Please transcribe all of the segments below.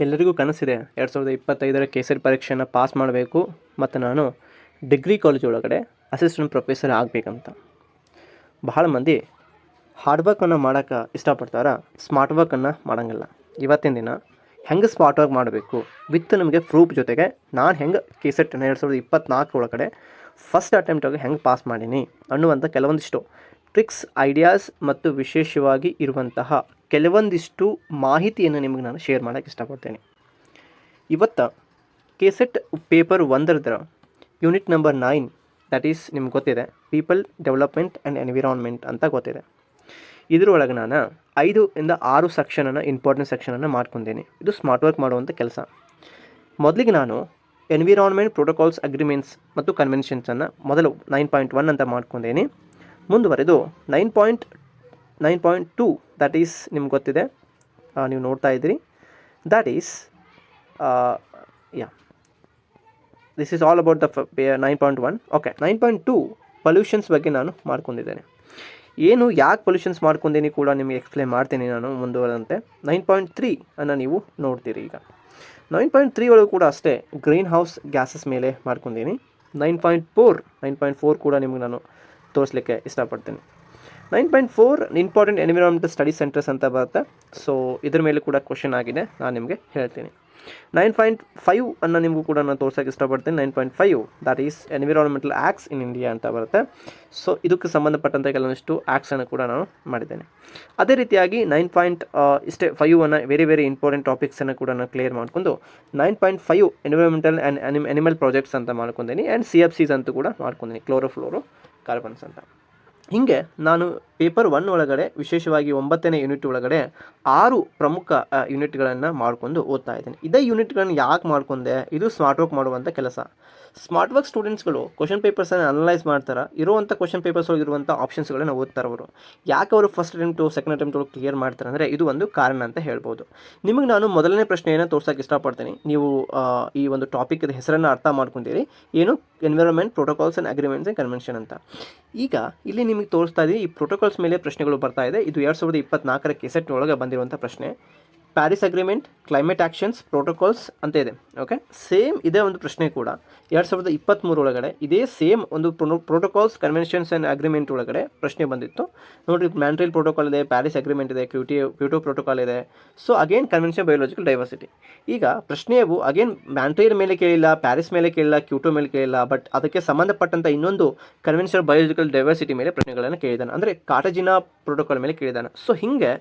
ಎಲ್ಲರಿಗೂ ಕನಸಿದೆ ಎರಡು ಸಾವಿರದ ಇಪ್ಪತ್ತೈದರ ಕೇಸರಿ ಪರೀಕ್ಷೆಯನ್ನು ಪಾಸ್ ಮಾಡಬೇಕು ಮತ್ತು ನಾನು ಡಿಗ್ರಿ ಕಾಲೇಜ್ ಒಳಗಡೆ ಅಸಿಸ್ಟೆಂಟ್ ಪ್ರೊಫೆಸರ್ ಆಗಬೇಕಂತ. ಬಹಳ ಮಂದಿ ಹಾರ್ಡ್ ವರ್ಕನ್ನು ಮಾಡೋಕ್ಕೆ ಇಷ್ಟಪಡ್ತಾರ ಸ್ಮಾರ್ಟ್ ವರ್ಕನ್ನು ಮಾಡೋಂಗಿಲ್ಲ. ಇವತ್ತಿನ ದಿನ ಹೆಂಗೆ ಸ್ಮಾರ್ಟ್ ವರ್ಕ್ ಮಾಡಬೇಕು? ವಿತ್ ನಮಗೆ ಪ್ರೂಫ್ ಜೊತೆಗೆ ನಾನು ಹೆಂಗೆ ಕೇಸೆಟ್ ಎರಡು ಸಾವಿರದ ಇಪ್ಪತ್ನಾಲ್ಕು ಒಳಗಡೆ ಫಸ್ಟ್ ಅಟೆಂಪ್ಟಾಗಿ ಹೆಂಗೆ ಪಾಸ್ ಮಾಡೀನಿ ಅನ್ನುವಂಥ ಕೆಲವೊಂದಿಷ್ಟು ಟ್ರಿಕ್ಸ್ ಐಡಿಯಾಸ್ ಮತ್ತು ವಿಶೇಷವಾಗಿ ಇರುವಂತಹ ಕೆಲವೊಂದಿಷ್ಟು ಮಾಹಿತಿಯನ್ನು ನಿಮಗೆ ನಾನು ಶೇರ್ ಮಾಡೋಕ್ಕೆ ಇಷ್ಟಪಡ್ತೇನೆ. ಇವತ್ತು KSET paper ಒಂದರದ್ರ unit number nine that is ನಿಮ್ಗೆ ಗೊತ್ತಿದೆ ಪೀಪಲ್ ಡೆವಲಪ್ಮೆಂಟ್ ಆ್ಯಂಡ್ ಎನ್ವಿರಾನ್ಮೆಂಟ್ ಅಂತ ಗೊತ್ತಿದೆ. ಇದರೊಳಗೆ ನಾನು ಐದು ಇಂದ ಆರು ಸೆಕ್ಷನನ್ನು ಇಂಪಾರ್ಟೆಂಟ್ ಸೆಕ್ಷನನ್ನು ಮಾಡ್ಕೊಂಡೀನಿ. ಇದು ಸ್ಮಾರ್ಟ್ ವರ್ಕ್ ಮಾಡುವಂಥ ಕೆಲಸ. ಮೊದಲಿಗೆ ನಾನು ಎನ್ವಿರಾನ್ಮೆಂಟ್ ಪ್ರೋಟೋಕಾಲ್ಸ್ ಅಗ್ರಿಮೆಂಟ್ಸ್ ಮತ್ತು ಕನ್ವೆನ್ಷನ್ಸನ್ನು ಮೊದಲು ನೈನ್ ಪಾಯಿಂಟ್ ಒನ್ ಅಂತ ಮಾಡ್ಕೊಂಡೇನಿ. ಮುಂದುವರೆದು nine point nine point two that is ನಿಮ್ಗೆ ಗೊತ್ತಿದೆ. ನೀವು ನೋಡ್ತಾ ಇದ್ದೀರಿ. That is yeah this is all about the nine point one okay nine point two pollutions ಬಗ್ಗೆ ನಾನು ಮಾಡ್ಕೊಂಡಿದ್ದೇನೆ. ಏನು, ಯಾಕೆ ಪೊಲ್ಯೂಷನ್ಸ್ ಮಾಡ್ಕೊಂಡೇನಿ ಕೂಡ ನಿಮಗೆ ಎಕ್ಸ್ಪ್ಲೈನ್ ಮಾಡ್ತೀನಿ ನಾನು ಮುಂದುವರೆದಂತೆ. ನೈನ್ ಪಾಯಿಂಟ್ ತ್ರೀ ಅನ್ನು ನೀವು ನೋಡ್ತೀರಿ ಈಗ. ನೈನ್ ಪಾಯಿಂಟ್ ತ್ರೀ ಒಳಗೂ ಕೂಡ ಅಷ್ಟೇ ಗ್ರೀನ್ ಹೌಸ್ ಗ್ಯಾಸಸ್ ಮೇಲೆ ಮಾಡ್ಕೊಂಡೀನಿ nine point four nine point four ಕೂಡ ನಿಮಗೆ ನಾನು ತೋರಿಸ್ಲಿಕ್ಕೆ ಇಷ್ಟಪಡ್ತೀನಿ. Nine point four important environmental study centres ಅಂತ ಬರುತ್ತೆ. ಸೊ ಇದ್ರ ಮೇಲೆ ಕೂಡ ಕ್ವಶನ್ ಆಗಿದೆ. ನಾನು ನಿಮಗೆ ಹೇಳ್ತೀನಿ. ನೈನ್ ಪಾಯಿಂಟ್ ಫೈವ್ ಅನ್ನು ನಿಮಗೂ ಕೂಡ ನಾನು ತೋರ್ಸೋಕೆ ಇಷ್ಟಪಡ್ತೀನಿ. Nine point five that is environmental acts in India ಅಂತ ಬರುತ್ತೆ. ಸೊ ಇದಕ್ಕೆ ಸಂಬಂಧಪಟ್ಟಂಥ ಕೆಲವೊಂದಿಷ್ಟು ಆ್ಯಕ್ಟ್ಸನ್ನು ಕೂಡ ನಾನು ಮಾಡಿದ್ದೇನೆ. ಅದೇ ರೀತಿಯಾಗಿ ನೈನ್ ಪಾಯಿಂಟ್, ಇಷ್ಟೇ ಫೈವ್ ಅನ್ನು ವೆರಿ ವೆರಿ ಇಂಪಾರ್ಟೆಂಟ್ ಟಾಪಿಕ್ಸನ್ನು ಕೂಡ ನಾನು ಕ್ಲಿಯರ್ ಮಾಡ್ಕೊಂಡು nine point five environmental and animal projects ಅಂತ ಮಾಡ್ಕೊಂಡೀನಿ. ಆ್ಯಂಡ್ ಸಿ ಎಫ್ ಸಿಸ್ ಅಂತೂ ಕೂಡ ಮಾಡ್ಕೊಂಡಿನಿ. ಕ್ಲೋರೋಫ್ಲೋರೋ ಕಾರ್ಬನ್ಸ್ ಅಂತ. ಹೀಗೆ ನಾನು ಪೇಪರ್ ಒನ್ ಒಳಗಡೆ, ವಿಶೇಷವಾಗಿ ಒಂಬತ್ತನೇ ಯೂನಿಟ್ ಒಳಗಡೆ ಆರು ಪ್ರಮುಖ ಯೂನಿಟ್ಗಳನ್ನು ಮಾಡಿಕೊಂಡು ಓದ್ತಾ ಇದ್ದೀನಿ. ಇದೇ ಯೂನಿಟ್ಗಳನ್ನು ಯಾಕೆ ಮಾಡ್ಕೊಂಡೆ? ಇದು ಸ್ಮಾರ್ಟ್ ವರ್ಕ್ ಮಾಡುವಂಥ ಕೆಲಸ. ಸ್ಮಾರ್ಟ್ ವರ್ಕ್ ಸ್ಟೂಡೆಂಟ್ಸ್ಗಳು ಕ್ವಶನ್ ಪೇಪರ್ಸನ್ನು ಅನಲೈಸ್ ಮಾಡ್ತಾರೆ ಇರುವಂಥ ಕ್ವಶನ್ ಪೇಪರ್ಸ್ ಒಳಗಿರುವಂಥ ಆಪ್ಷನ್ಸ್ಗಳನ್ನು ಓದ್ತಾರೆ ಅವರು. ಯಾಕೆ ಅವರು first attempt, second attempt clear ಮಾಡ್ತಾರೆ ಅಂದರೆ ಇದು ಒಂದು ಕಾರಣ ಅಂತ ಹೇಳ್ಬೋದು. ನಿಮಗೆ ನಾನು ಮೊದಲನೇ ಪ್ರಶ್ನೆಯನ್ನು ತೋರ್ಸೋಕೆ ಇಷ್ಟಪಡ್ತೀನಿ. ನೀವು ಈ ಒಂದು ಟಾಪಿಕ್ ಹೆಸರನ್ನು ಅರ್ಥ ಮಾಡ್ಕೊಂಡಿರಿ ಏನು? Environment protocols and agreements and convention ಅಂತ. ಈಗ ಇಲ್ಲಿ ನಿಮಗೆ ತೋರಿಸ್ತಾ ಇದೆ ಈ ಪ್ರೋಟೋಕಾಲ್ಸ್ ಮೇಲೆ ಪ್ರಶ್ನೆಗಳು ಬರ್ತಾ ಇದೆ. ಇದು ಎರಡು ಸಾವಿರದ ಇಪ್ಪತ್ನಾಲ್ಕರ ಕೆಸೆಟ್ ಒಳಗೆ ಬಂದಿರುವಂಥ ಪ್ರಶ್ನೆ. Paris agreement climate actions protocols ಅಂತ ಇದೆ. ಓಕೆ ಸೇಮ್ ಇದೇ ಒಂದು ಪ್ರಶ್ನೆ ಕೂಡ. ಎರಡು ಸಾವಿರದ ಇಪ್ಪತ್ತ್ಮೂರು ಒಳಗಡೆ ಇದೇ ಸೇಮ್ ಒಂದು ಪ್ರೋಟೋಕಾಲ್ಸ್ ಕನ್ವೆನ್ಷನ್ಸ್ ಆ್ಯಂಡ್ ಅಗ್ರಿಮೆಂಟ್ ಒಳಗಡೆ ಪ್ರಶ್ನೆ ಬಂದಿತ್ತು. ನೋಡಿ ಮ್ಯಾಂಟ್ರಿಲ್ ಪ್ರೋಟೋಕಾಲ್ ಇದೆ ಪ್ಯಾರಿಸ್ ಅಗ್ರಿಮೆಂಟ್ ಇದೆ ಕ್ಯೂಟಿ ಕ್ಯೂಟೋ ಪ್ರೋಟೋಕಾಲ್ ಇದೆ. So again convention biological diversity ಈಗ ಪ್ರಶ್ನೆಯು ಅಗೇನ್ ಮ್ಯಾಂಟ್ರಿಲ್ ಮೇಲೆ ಕೇಳಿಲ್ಲ ಪ್ಯಾರಿಸ್ ಮೇಲೆ ಕೇಳಿಲ್ಲ ಕ್ಯೂಟೋ ಮೇಲೆ ಕೇಳಿಲ್ಲ ಬಟ್ ಅದಕ್ಕೆ ಸಂಬಂಧಪಟ್ಟಂಥ ಇನ್ನೊಂದು ಕನ್ವೆನ್ಷನ್ ಬಯೋಲಾಜಿಕಲ್ ಡೈವರ್ಸಿಟಿ ಮೇಲೆ ಪ್ರಶ್ನೆಗಳನ್ನು ಕೇಳಿದ್ದಾನೆ ಅಂದರೆ ಕಾಟಜಿನ ಪ್ರೋಟೋಕಾಲ್ ಮೇಲೆ ಕೇಳಿದ್ದಾನೆ ಸೊ ಹಿಂಗೆ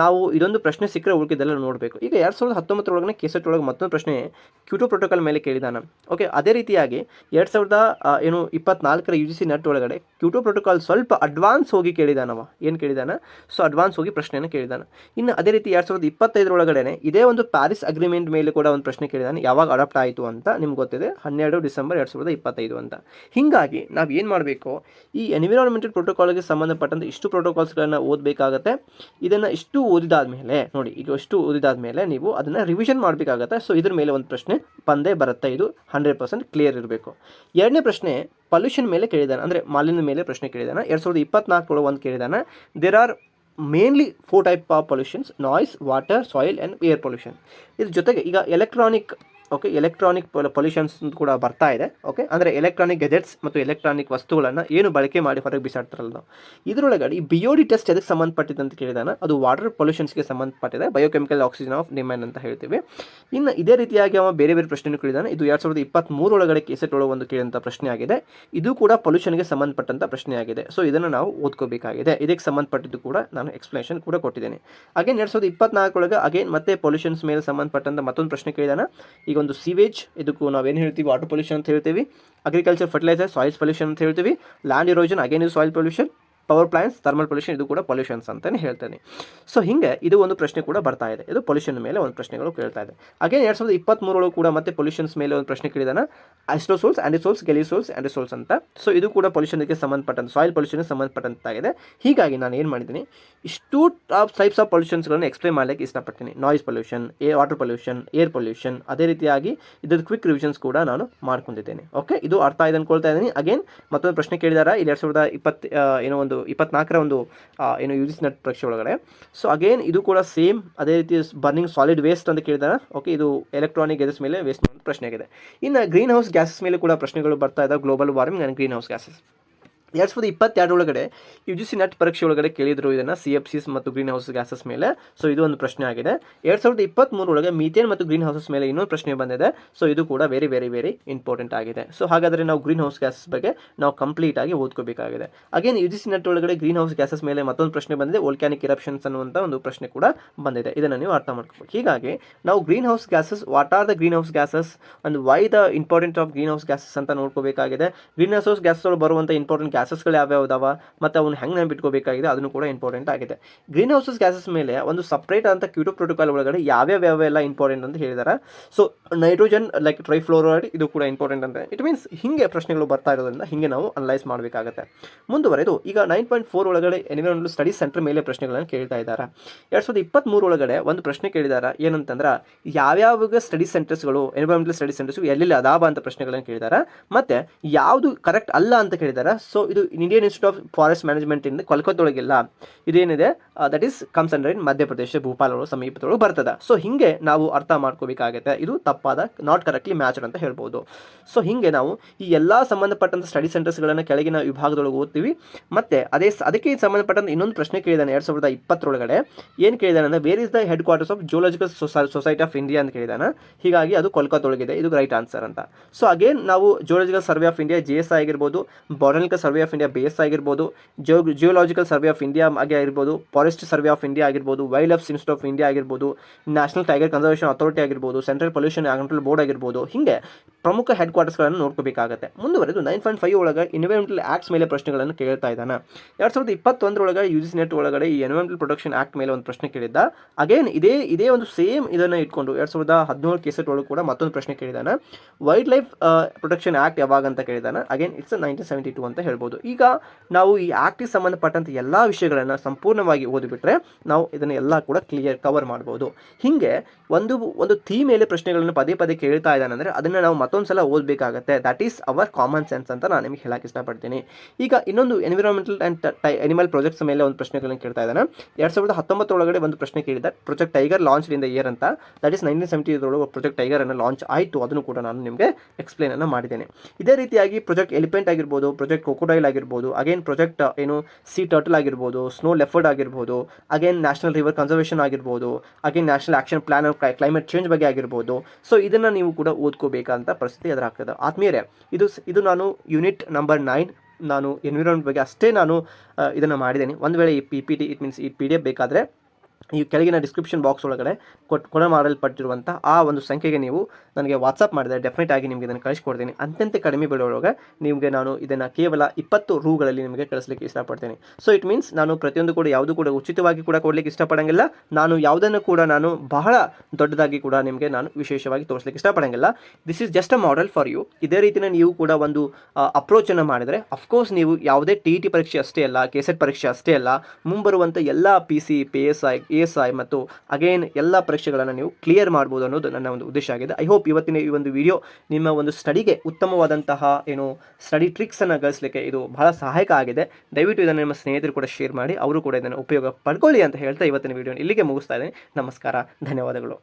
ನಾವು ಇದೊಂದು ಪ್ರಶ್ನೆ ಸಿಕ್ಕರೆ ಉಳಿದಿದ್ದೆಲ್ಲ ನೋಡಬೇಕು. ಈಗ ಎರಡು ಸಾವಿರದ ಹತ್ತೊಂಬತ್ತರೊಳಗೆ ಕೆಸೆಟ್ ಒಳಗೆ ಮತ್ತೊಂದು ಪ್ರಶ್ನೆ ಕ್ಯೂಟೋ ಪ್ರೋಟೋಕಾಲ್ ಮೇಲೆ ಕೇಳಿದಾನ. ಓಕೆ ಅದೇ ರೀತಿಯಾಗಿ ಎರಡು ಸಾವಿರದ ಏನು ಇಪ್ಪತ್ನಾಲ್ಕರ ಯು ಜಿ ಸಿ ನೆಟ್ ಒಳಗಡೆ ಕ್ಯೂಟೋ ಪ್ರೋಟೋಕಾಲ್ ಸ್ವಲ್ಪ ಅಡ್ವಾನ್ಸ್ ಹೋಗಿ ಕೇಳಿದಾನವ. ಏನು ಕೇಳಿದಾನ? ಸೊ ಅಡ್ವಾನ್ಸ್ ಹೋಗಿ ಪ್ರಶ್ನೆಯನ್ನು ಕೇಳಿದಾನ. ಇನ್ನು ಅದೇ ರೀತಿ ಎರಡು ಸಾವಿರದ ಇಪ್ಪತ್ತೈದರೊಳಗಡೆ ಇದೇ ಒಂದು ಪ್ಯಾರಿಸ್ ಅಗ್ರಿಮೆಂಟ್ ಮೇಲೆ ಕೂಡ ಒಂದು ಪ್ರಶ್ನೆ ಕೇಳಿದಾನೆ. ಯಾವಾಗ ಅಡಾಪ್ಟ್ ಆಯಿತು ಅಂತ ನಿಮ್ಗೆ ಗೊತ್ತಿದೆ. ಹನ್ನೆರಡು ಡಿಸೆಂಬರ್ ಎರಡು ಸಾವಿರದ ಇಪ್ಪತ್ತೈದು ಅಂತ. ಹೀಗಾಗಿ ನಾವು ಏನು ಮಾಡಬೇಕು? ಈ ಎನ್ವಿರಾನ್ಮೆಂಟಲ್ ಪ್ರೋಟೋಕಾಲ್ಗೆ ಸಂಬಂಧಪಟ್ಟಂತೆ ಇಷ್ಟು ಪ್ರೋಟೋಕಾಲ್ಸ್ಗಳನ್ನು ಓದಬೇಕಾಗತ್ತೆ. ಇದನ್ನು ಇಷ್ಟು ಓದಿದಾದ ಮೇಲೆ ನೋಡಿ, ಈಗ ಇಷ್ಟು ಓದಿದಾದ ಮೇಲೆ ನೀವು ಅದನ್ನು ರಿವಿಷನ್ ಮಾಡಬೇಕಾಗತ್ತೆ. ಸೊ ಇದ್ರ ಮೇಲೆ ಒಂದು ಪ್ರಶ್ನೆ ಬಂದೇ ಬರುತ್ತೆ. ಇದು ಹಂಡ್ರೆಡ್ ಪರ್ಸೆಂಟ್ ಕ್ಲಿಯರ್ ಇರಬೇಕು. ಎರಡನೇ ಪ್ರಶ್ನೆ ಪೊಲ್ಯೂಷನ್ ಮೇಲೆ ಕೇಳಿದಾನೆ. ಅಂದರೆ ಮಾಲಿನ್ಯ ಮೇಲೆ ಪ್ರಶ್ನೆ ಕೇಳಿದಾನೆ. ಎರಡು ಸಾವಿರದ ಇಪ್ಪತ್ನಾಲ್ಕರೊಳಗೆ ಒಂದು ಕೇಳಿದಾನೆ. There are mainly four type of pollutions noise water soil and air pollution ಇದ್ರ ಜೊತೆಗೆ ಈಗ ಎಲೆಕ್ಟ್ರಾನಿಕ್ ಓಕೆ ಎಲೆಕ್ಟ್ರಾನಿಕ್ ಪೊಲ್ಯೂಷನ್ಸ್ ಕೂಡ ಬರ್ತಾ ಇದೆ. ಓಕೆ ಅಂದರೆ ಎಲೆಕ್ಟ್ರಾನಿಕ್ ಗೆಜೆಟ್ಸ್ ಮತ್ತು ಎಲೆಕ್ಟ್ರಾನಿಕ್ ವಸ್ತುಗಳನ್ನು ಏನು ಬಳಕೆ ಮಾಡಿ ಹೊರಗೆ ಬಿಸಾಡ್ತಾರಲ್ಲ ಇದರೊಳಗಡೆ ಈ ಬಿಯೋಡಿ ಟೆಸ್ಟ್ ಅದಕ್ಕೆ ಸಂಬಂಧಪಟ್ಟಿದ್ದಂತ ಕೇಳಿದಾನ? ಅದು ವಾಟರ್ ಪೊಲ್ಯೂಷನ್ಸ್ಗೆ ಸಂಬಂಧಪಟ್ಟಿದೆ. ಬಯೋಕೆಮಿಕಲ್ ಆಕ್ಸಿಜನ್ ಆಫ್ ಡಿಮ್ಯಾಂಡ್ ಅಂತ ಹೇಳ್ತೀವಿ. ಇನ್ನು ಇದೇ ರೀತಿಯಾಗಿ ಅವ ಬೇರೆ ಬೇರೆ ಪ್ರಶ್ನೆ ಕೇಳಿದಾನೆ. ಇದು ಎರಡು ಸಾವಿರದ ಇಪ್ಪತ್ತ್ಮೂರೊಳಗಡೆ ಕೇಸೆಟ್ ಒಳಗೆ ಒಂದು ಕೇಳಿದಂಥ ಪ್ರಶ್ನೆ ಆಗಿದೆ. ಇದು ಕೂಡ ಪೊಲ್ಯೂಷನ್ಗೆ ಸಂಬಂಧಪಟ್ಟಂಥ ಪ್ರಶ್ನೆ ಆಗಿದೆ. ಸೊ ಇದನ್ನು ನಾವು ಓದ್ಕೋಬೇಕಾಗಿದೆ. ಇದಕ್ಕೆ ಸಂಬಂಧಪಟ್ಟಿದ್ದು ಕೂಡ ನಾನು ಎಕ್ಸ್ಪ್ಲನೇಷನ್ ಕೂಡ ಕೊಟ್ಟಿದ್ದೇನೆ. ಅಗೇನ್ ಎರಡು ಸಾವಿರದ ಇಪ್ಪತ್ನಾಲ್ಕರೊಳಗೆ ಅಗೇನ್ ಮತ್ತೆ ಪೊಲ್ಯೂಷನ್ಸ್ ಮೇಲೆ ಸಂಬಂಧಪಟ್ಟಂಥ ಮತ್ತೊಂದು ಪ್ರಶ್ನೆ ಕೇಳಿದಾನ? ಈಗ ಒಂದು ಸೀವೇಜ್ ಇದಕ್ಕೂ ನಾವೇನು ಹೇಳ್ತೀವಿ ವಾಟರ್ ಪೊಲ್ಯೂಷನ್ ಅಂತ ಹೇಳ್ತೀವಿ ಅಗ್ರಿಕಲ್ಚರ್ ಫರ್ಟಿಲೈಸರ್ ಸಾಯಿಲ್ಸ್ ಪೊಲ್ಯೂಷನ್ ಅಂತ ಹೇಳ್ತೀವಿ ಲ್ಯಾಂಡ್ ಇರೋಜನ್ ಅಗೇನ್ ಇದು soil pollution power plants thermal pollution ಇದು ಕೂಡ ಪೊಲ್ಯೂಷನ್ಸ್ ಅಂತಲೇ ಹೇಳ್ತೇನೆ. ಸೊ ಹಿಂಗೆ ಇದು ಒಂದು ಪ್ರಶ್ನೆ ಕೂಡ ಬರ್ತಾ ಇದೆ. ಇದು ಪೊಲ್ಯೂಷನ್ ಮೇಲೆ ಒಂದು ಪ್ರಶ್ನೆಗಳು ಕೇಳ್ತಾ ಇದೆ. ಅಗೇನ್ ಎರಡು ಸಾವಿರದ ಇಪ್ಪತ್ತ್ಮೂರೊಳಗೆ ಕೂಡ ಮತ್ತೆ ಪೊಲ್ಯೂಷನ್ಸ್ ಮೇಲೆ ಒಂದು ಪ್ರಶ್ನೆ ಕೇಳಿದಾನ. ಐಸ್ಟ್ರೋಸೋಲ್ಸ್ ಆ್ಯಂಡಿಸೋಲ್ಸ್ ಗೆಲಿಸೋಲ್ಸ್ ಆ್ಯಂಡಿಸೋಲ್ಸ್ ಅಂತ. ಸೊ ಇದು ಕೂಡ ಪೊಲ್ಯೂಷನ್ಗೆ ಸಂಬಂಧಪಟ್ಟಂತ ಸಾಯಿಲ್ ಪೊಲ್ಯೂಷನ್ಗೆ ಸಂಬಂಧಪಟ್ಟಂತಾಗಿದೆ. ಹೀಗಾಗಿ ನಾನು ಏನು ಮಾಡಿದ್ದೀನಿ, ಇಷ್ಟು ಆಫ್ ಟೈಪ್ಸ್ ಆಫ್ ಪೊಲ್ಯೂಷನ್ಸ್ಗಳನ್ನು ಎಕ್ಸ್ಪ್ಲೈನ್ ಮಾಡಲಿಕ್ಕೆ ಇಷ್ಟಪಡ್ತೀನಿ. Noise pollution uh water pollution air pollution ಅದೇ ರೀತಿಯಾಗಿ ಇದ್ರದ್ದು ಕ್ವಿಕ್ ರಿವಿಷನ್ಸ್ ಕೂಡ ನಾನು ಮಾಡ್ಕೊಂಡಿದ್ದೇನೆ. ಓಕೆ ಇದು ಅರ್ಥ ಇದೆ ಅನ್ಕೊಳ್ತಾ ಇದ್ದೀನಿ. ಅಗೇನ್ ಮತ್ತೊಂದು ಪ್ರಶ್ನೆ ಕೇಳಿದಾರ? ಇಲ್ಲಿ ಎರಡು ಸಾವಿರದ ಇಪ್ಪತ್ತು ಏನೋ ಒಂದು ಇಪ್ಪತ್ನಾಲ್ಕರ ಒಂದು ಏನು ಯು ಜಿ ಸಿ ನೆಟ್ ಪರೀಕ್ಷೆ ಒಳಗಡೆ. ಸೊ ಅಗೇನ್ ಇದು ಕೂಡ ಸೇಮ್ ಅದೇ ರೀತಿ ಬರ್ನಿಂಗ್ ಸಾಲಿಡ್ ವೇಸ್ಟ್ ಅಂತ ಕೇಳಿದಾರೆ. ಓಕೆ ಇದು ಎಲೆಕ್ಟ್ರಾನಿಕ್ ಗ್ಯಾಸಸ್ ಮೇಲೆ ವೇಸ್ಟ್ ಪ್ರಶ್ನೆ ಆಗಿದೆ. ಇನ್ನು ಗ್ರೀನ್ ಹೌಸ್ ಗ್ಯಾಸಸ್ ಮೇಲೆ ಕೂಡ ಪ್ರಶ್ನೆಗಳು ಬರ್ತಾ ಇದ್ದಾವೆ global warming and greenhouse gases ಎರಡು ಸಾವಿರದ ಇಪ್ಪತ್ತೆರಡು ಒಳಗಡೆ ಯು ಜಿ ಸಿ ನೆಟ್ ಪರೀಕ್ಷೆ ಒಳಗಡೆ ಕೇಳಿದ್ರು ಇದನ್ನು ಸಿ ಎಫ್ ಸಿಸ್ ಮತ್ತು ಗ್ರೀನ್ ಹೌಸ್ ಗ್ಯಾಸಸ್ ಮೇಲೆ. ಸೊ ಇದು ಒಂದು ಪ್ರಶ್ನೆ ಆಗಿದೆ. ಎರಡು ಸಾವಿರದ ಇಪ್ಪತ್ತ್ಮೂರು ಒಳಗೆ ಮೀಥೇನ್ ಮತ್ತು ಗ್ರೀನ್ ಹೌಸಸ್ ಮೇಲೆ ಇನ್ನೊಂದು ಪ್ರಶ್ನೆ ಬಂದಿದೆ. ಸೊ ಇದು ಕೂಡ ವೆರಿ ವೆರಿ ವೆರಿ ಇಂಪಾರ್ಟೆಂಟ್ ಆಗಿದೆ. ಸೊ ಹಾಗಾದರೆ ನಾವು ಗ್ರೀನ್ ಹೌಸ್ ಗ್ಯಾಸಸ್ ಬಗ್ಗೆ ನಾವು ಕಂಪ್ಲೀಟ್ ಆಗಿ ಓದ್ಕೋಬೇಕಾಗಿದೆ. Again U G C NET ಒಳಗಡೆ ಗ್ರೀನ್ ಹೌಸ್ ಗ್ಯಾಸಸ್ ಮೇಲೆ ಮತ್ತೊಂದು ಪ್ರಶ್ನೆ ಬಂದಿದೆ. ವೋಲ್ಕ್ಯಾನಿಕ್ ಇರಪ್ಷನ್ಸ್ ಅನ್ನುವಂಥ ಒಂದು ಪ್ರಶ್ನೆ ಕೂಡ ಬಂದಿದೆ. ಇದನ್ನು ನೀವು ಅರ್ಥ ಮಾಡ್ಕೋಬೇಕು. ಹೀಗಾಗಿ, ನಾವು greenhouse gases what are the greenhouse gases and why the important of greenhouse gases ಅಂತ ನೋಡ್ಕೋಬೇಕಾಗಿದೆ. ಗ್ರೀನ್ ಹೌಸ್ ಗ್ಯಾಸಸ್ ಬರುವಂಥ ಇಂಪಾರ್ಟೆಂಟ್ ಗ್ಯಾಸಸ್ಗಳು ಯಾವ್ಯಾವ ಅದಾವ, ಮತ್ತು ಅವ್ನು ಹೆಂಗೆ ನೆನ್ಪಿಟ್ಕೋಬೇಕಾಗಿದೆ, ಅದನ್ನು ಕೂಡ ಇಂಪಾರ್ಟೆಂಟ್ ಆಗಿದೆ. ಗ್ರೀನ್ ಹೌಸಸ್ ಗ್ಯಾಸಸ್ ಮೇಲೆ ಒಂದು ಸಪ್ರೇಟ್ ಅಂತ ಕ್ಯೂಟೋ ಪ್ರೋಟೋಕಾಲ್ ಒಳಗಡೆ ಯಾವ್ಯಾವ ಯಾವೆಲ್ಲ ಇಂಪಾರ್ಟೆಂಟ್ ಅಂತ ಹೇಳಿದ್ದಾರೆ ಸೊ ನೈಟ್ರೋಜನ್ ಲೈಕ್ ಟ್ರೈಫ್ಲೋರೈಡ್ ಇದು ಕೂಡ ಇಂಪಾರ್ಟೆಂಟ್ ಅಂತ. ಇಟ್ ಮೀನ್ಸ್ ಹಿಂಗೆ ಪ್ರಶ್ನೆಗಳು ಬರ್ತಾ ಇರೋದ್ರಿಂದ ಹಿಂಗೆ ನಾವು ಅನಲೈಸ್ ಮಾಡಬೇಕಾಗುತ್ತೆ. ಮುಂದುವರೆದು, ಈಗ ನೈನ್ ಪಾಯಿಂಟ್ ಫೋರ್ ಒಳಗಡೆ ಎನ್ವಿರಾನ್ಮೆಂಟಲ್ ಸ್ಟಡೀಸ್ ಸೆಂಟರ್ ಮೇಲೆ ಪ್ರಶ್ನೆಗಳನ್ನು ಕೇಳ್ತಾ ಇದ್ದಾರೆ. ಎರಡು ಸಾವಿರದ ಇಪ್ಪತ್ತ್ಮೂರು ಒಳಗಡೆ ಒಂದು ಪ್ರಶ್ನೆ ಕೇಳಿದಾರೆ, ಏನಂತಂದ್ರೆ ಯಾವ್ಯಾವ ಸ್ಟಡಿ ಸೆಂಟರ್ಸ್ಗಳು ಎನ್ವಿರಾನ್ಮೆಂಟಲ್ ಸ್ಟಡಿ ಸೆಂಟರ್ಸ್ ಎಲ್ಲೆಲ್ಲಿ ಅದಾವ ಅಂತ ಪ್ರಶ್ನೆಗಳನ್ನು ಕೇಳಿದ್ದಾರೆ ಮತ್ತೆ ಯಾವುದು ಕರೆಕ್ಟ್ ಅಲ್ಲ ಅಂತ ಕೇಳಿದ್ದಾರೆ ಸೊ ಇದು Indian institute of forest management ಇಂದ ಕೊಲ್ಕತ್ತೊಳಗಿಲ್ಲ ಇದೇನಿದೆ? That is comes under in Madhya Pradesh ಒಳಗೆ ಸಮೀಪದೊಳಗೆ ಬರ್ತದೆ. ಸೊ ಹಿಂಗೆ ನಾವು ಅರ್ಥ ಮಾಡ್ಕೋಬೇಕಾಗುತ್ತೆ. ಇದು ತಪ್ಪಾದ ನಾಟ್ ಕರೆಕ್ಟ್ಲಿ ಮ್ಯಾಚ್ಡ್ ಅಂತ ಹೇಳ್ಬೋದು. ಸೊ ಹಿಂಗೆ ನಾವು ಈ ಎಲ್ಲ ಸಂಬಂಧಪಟ್ಟಂಥ ಸ್ಟಡಿ ಸೆಂಟರ್ಸ್ಗಳನ್ನು ಕೆಳಗಿನ ವಿಭಾಗದೊಳಗೆ ಓದ್ತೀವಿ. ಮತ್ತೆ ಅದೇ ಅದಕ್ಕೆ ಸಂಬಂಧಪಟ್ಟಂತ ಇನ್ನೊಂದು ಪ್ರಶ್ನೆ ಕೇಳಿದಾನೆ ಎರಡು ಸಾವಿರದ ಇಪ್ಪತ್ತರೊಳಗಡೆ. ಏನು ಕೇಳಿದಾನೆ ಅಂದರೆ where is the headquarters of zoological society of India ಅಂತ ಕೇಳಿದಾನೆ. ಹೀಗಾಗಿ ಅದು ಕೊಲ್ಕತ್ತೊಳಗಿದೆ ಇದು ರೈಟ್ ಆನ್ಸರ್ ಅಂತ. ಸೊ ಅಗೇನ್ ನಾವು zoological survey of India G S ಆಗಿರ್ಬೋದು botanical survey of India base ಆಗಿರ್ಬೋದು geo geological survey of India ಆಗಿ ಆಗಿರ್ಬೋದು, ಫಾರೆಸ್ಟ್ ಸರ್ವೆ ಆಫ್ ಇಂಡಿಯಾ ಆಗಿರ್ಬೋದು, wildlife institute of India ಆಗಿರ್ಬೋದು, ನ್ಯಾಷನಲ್ ಟೈಗರ್ ಕನ್ಸರ್ವೇಷನ್ ಅಥಾರಿಟಿ ಆಗಿರ್ಬೋದು, central pollution control board ಆಗಿರ್ಬೋದು, ಹಿಂಗೆ ಪ್ರಮುಖ ಹೆಡ್ ಕ್ವಾರ್ಟರ್ಸ್ಗಳನ್ನು ನೋಡ್ಕೋಬೇಕಾಗುತ್ತೆ. ಮುಂದುವರೆದು ನೈನ್ ಪಾಯಿಂಟ್ ಫೈವ್ ಒಳಗೆ ಎನ್ವಿರಾನ್ಮೆಂಟಲ್ ಆಕ್ಟ್ಸ್ ಮೇಲೆ ಪ್ರಶ್ನೆಗಳನ್ನು ಕೇಳ್ತಾ ಇದ್ದಾನೆ. ಎರಡು ಸಾವಿರದ ಇಪ್ಪತ್ತೊಂದರೊಳಗೆ ಯು ಜಿ ನೆಟ್ ಒಳಗಡೆ ಈ ಎನ್ವಿರಾನ್ಮೆಂಟಲ್ ಪ್ರೊಟೆಕ್ಷನ್ ಆಕ್ಟ್ ಮೇಲೆ ಒಂದು ಪ್ರಶ್ನೆ ಕೇಳಿದ್ದ. ಅಗೇನ್ ಇದೇ ಇದೇ ಒಂದು ಸೇಮ್ ಇದನ್ನು ಇಟ್ಕೊಂಡು ಎರಡು ಸಾವಿರದ ಹದಿನೇಳು ಕೇಸೆಟ್ ಒಳಗೆ ಕೂಡ ಮತ್ತೊಂದು ಪ್ರಶ್ನೆ ಕೇಳಿದಾನೆ ವೈಲ್ಡ್ ಲೈಫ್ ಪ್ರೊಟೆಕ್ಷನ್ ಆಕ್ಟ್ ಯಾವಾಗ ಅಂತ ಕೇಳಿದಾನೆ again it's nineteen seventy two ಅಂತ ಹೇಳ್ಬೋದು. ಈಗ ನಾವು ಈ ಆ್ಯಕ್ಟಿಗೆ ಸಂಬಂಧಪಟ್ಟಂಥ ಎಲ್ಲ ವಿಷಯಗಳನ್ನು ಸಂಪೂರ್ಣವಾಗಿ ಓದಿಬಿಟ್ರೆ ನಾವು ಇದನ್ನು ಎಲ್ಲ ಕೂಡ ಕ್ಲಿಯರ್ ಕವರ್ ಮಾಡ್ಬೋದು. ಹೀಗೆ ಒಂದು ಒಂದು ಥೀ ಮೇಲೆ ಪ್ರಶ್ನೆಗಳನ್ನು ಪದೇ ಪದೇ ಕೇಳ್ತಾ ಇದ್ದಾನೆ ಅಂದರೆ ಅದನ್ನು ನಾವು ಮತ್ತೊಂದು ಸಲ ಓದಬೇಕಾಗತ್ತೆ. That is our common sense ಅಂತ ನಾನು ನಿಮಗೆ ಹೇಳಕ್ಕೆ ಇಷ್ಟಪಡ್ತೀನಿ. ಈಗ ಇನ್ನೊಂದು ಎನ್ವಿರಾನ್ಮೆಂಟಲ್ ಆ್ಯಂಡ್ ಎನಿಮಲ್ ಪ್ರಾಜೆಕ್ಟ್ಸ್ ಮೇಲೆ ಒಂದು ಪ್ರಶ್ನೆಗಳನ್ನು ಕೇಳ್ತಾ ಇದ್ದಾನೆ. ಎರಡು ಸಾವಿರದ ಹತ್ತೊಂಬತ್ತರೊಳಗಡೆ ಒಂದು ಪ್ರಶ್ನೆ ಕೇಳಿದ project tiger launch in the year ಅಂತ. ದಟ್ ಈಸ್ ನೈನ್ಟೀನ್ ಸೆವೆಂಟಿ ಇದರೊಳಗೆ ಪ್ರೊಜೆಕ್ಟ್ ಟೈಗರ್ ಅನ್ನು ಲಾಂಚ್ ಆಯಿತು. ಅದನ್ನು ಕೂಡ ನಾನು ನಿಮಗೆ ಎಕ್ಸ್ಪ್ಲೇನನ್ನು ಮಾಡಿದ್ದೇನೆ. ಇದೇ ರೀತಿಯಾಗಿ ಪ್ರೊಜೆಕ್ಟ್ ಎಲಿಫೆಂಟ್ ಆಗಿರ್ಬೋದು ಪ್ರೊಜೆಕ್ಟ್ ಕೊಕೊಡೈಲ್ ಆಗಿರ್ಬೋದು ಅಗೇನ್ ಪ್ರೊಜೆಕ್ಟ್ ಏನು ಸಿ ಟರ್ಟಲ್ ಆಗಿರ್ಬೋದು ಸ್ನೋ ಲೆಫರ್ಡ್ ಆಗಿರ್ಬೋದು ಅಗೇನ್ ನ್ಯಾಷನಲ್ ರಿವರ್ ಕನ್ಸರ್ವೇಷನ್ ಆಗಿರ್ಬೋದು again national action plan of climate change ಬಗ್ಗೆ ಆಗಿರ್ಬೋದು. ಸೊ ಇದನ್ನು ನೀವು ಕೂಡ ಓದ್ಕೋಬೇಕಂತ ಪರಿಸ್ಥಿತಿ ಎದುರಾಗ್ತದೆ ಆತ್ಮೀಯರೇ, ಇದು ಇದು ನಾನು ಯೂನಿಟ್ ನಂಬರ್ ನೈನ್ ನಾನು ಎನ್ವಿರಾನ್ಮೆಂಟ್ ಬಗ್ಗೆ ಅಷ್ಟೇ ನಾನು ಇದನ್ನು ಮಾಡಿದ್ದೇನೆ. ಒಂದು ವೇಳೆ ಈ P P T it means ಈ ಪಿ ಡಿ ಎಫ್ ಬೇಕಾದರೆ ಈ ಕೆಳಗಿನ ಡಿಸ್ಕ್ರಿಪ್ಷನ್ ಬಾಕ್ಸ್ ಒಳಗಡೆ ಕೊಟ್ ಕೊಡ ಮಾಡಲ್ಪಟ್ಟಿರುವಂಥ ಆ ಒಂದು ಸಂಖ್ಯೆಗೆ ನೀವು ನನಗೆ ವಾಟ್ಸಪ್ ಮಾಡಿದರೆ ಡೆಫಿನೆಟ್ ಆಗಿ ನಿಮಗೆ ಇದನ್ನು ಕಳಿಸ್ಕೊಡ್ತೀನಿ. ಅತ್ಯಂತ ಕಡಿಮೆ ಬೆಳೆಯೊಳಗೆ ನಿಮಗೆ ನಾನು ಇದನ್ನು ಕೇವಲ ಇಪ್ಪತ್ತು ರೂಗಳಲ್ಲಿ ನಿಮಗೆ ಕಳಿಸ್ಲಿಕ್ಕೆ ಇಷ್ಟಪಡ್ತೀನಿ. ಸೊ ಇಟ್ ಮೀನ್ಸ್ ನಾನು ಪ್ರತಿಯೊಂದು ಕೂಡ ಯಾವುದು ಕೂಡ ಉಚಿತವಾಗಿ ಕೂಡ ಕೊಡಲಿಕ್ಕೆ ಇಷ್ಟಪಡಂಗಿಲ್ಲ. ನಾನು ಯಾವುದನ್ನು ಕೂಡ ನಾನು ಬಹಳ ದೊಡ್ಡದಾಗಿ ಕೂಡ ನಿಮಗೆ ನಾನು ವಿಶೇಷವಾಗಿ ತೋರಿಸ್ಲಿಕ್ಕೆ ಇಷ್ಟಪಡಂಗಿಲ್ಲ. This is just a model for you ಇದೇ ರೀತಿಯ ನೀವು ಕೂಡ ಒಂದು ಅಪ್ರೋಚನ್ನು ಮಾಡಿದರೆ ಅಫ್ಕೋರ್ಸ್ ನೀವು ಯಾವುದೇ ಟಿ ಪರೀಕ್ಷೆ ಅಷ್ಟೇ ಅಲ್ಲ ಕೆ ಪರೀಕ್ಷೆ ಅಷ್ಟೇ ಅಲ್ಲ ಮುಂಬರುವಂಥ ಎಲ್ಲ P C P S I A S I ಮತ್ತು ಅಗೇನ್ ಎಲ್ಲ ಪರೀಕ್ಷೆಗಳನ್ನು ನೀವು ಕ್ಲಿಯರ್ ಮಾಡ್ಬೋದು ಅನ್ನೋದು ನನ್ನ ಒಂದು ಉದ್ದೇಶ ಆಗಿದೆ. ಐ ಹೋಪ್ ಇವತ್ತಿನ ಈ ಒಂದು ವಿಡಿಯೋ ನಿಮ್ಮ ಒಂದು ಸ್ಟಡಿಗೆ ಉತ್ತಮವಾದಂತಹ ಏನು ಸ್ಟಡಿ ಟ್ರಿಕ್ಸನ್ನು ಗಳಿಸಲಿಕ್ಕೆ ಇದು ಬಹಳ ಸಹಾಯಕ ಆಗಿದೆ. ದಯವಿಟ್ಟು ಇದನ್ನು ನಿಮ್ಮ ಸ್ನೇಹಿತರು ಕೂಡ ಶೇರ್ ಮಾಡಿ, ಅವರು ಕೂಡ ಇದನ್ನು ಉಪಯೋಗ ಪಡ್ಕೊಳ್ಳಿ ಅಂತ ಹೇಳ್ತಾ ಇವತ್ತಿನ ವಿಡಿಯೋ ಇಲ್ಲಿಗೆ ಮುಗಿಸ್ತಾ ಇದ್ದೀನಿ. ನಮಸ್ಕಾರ, ಧನ್ಯವಾದಗಳು.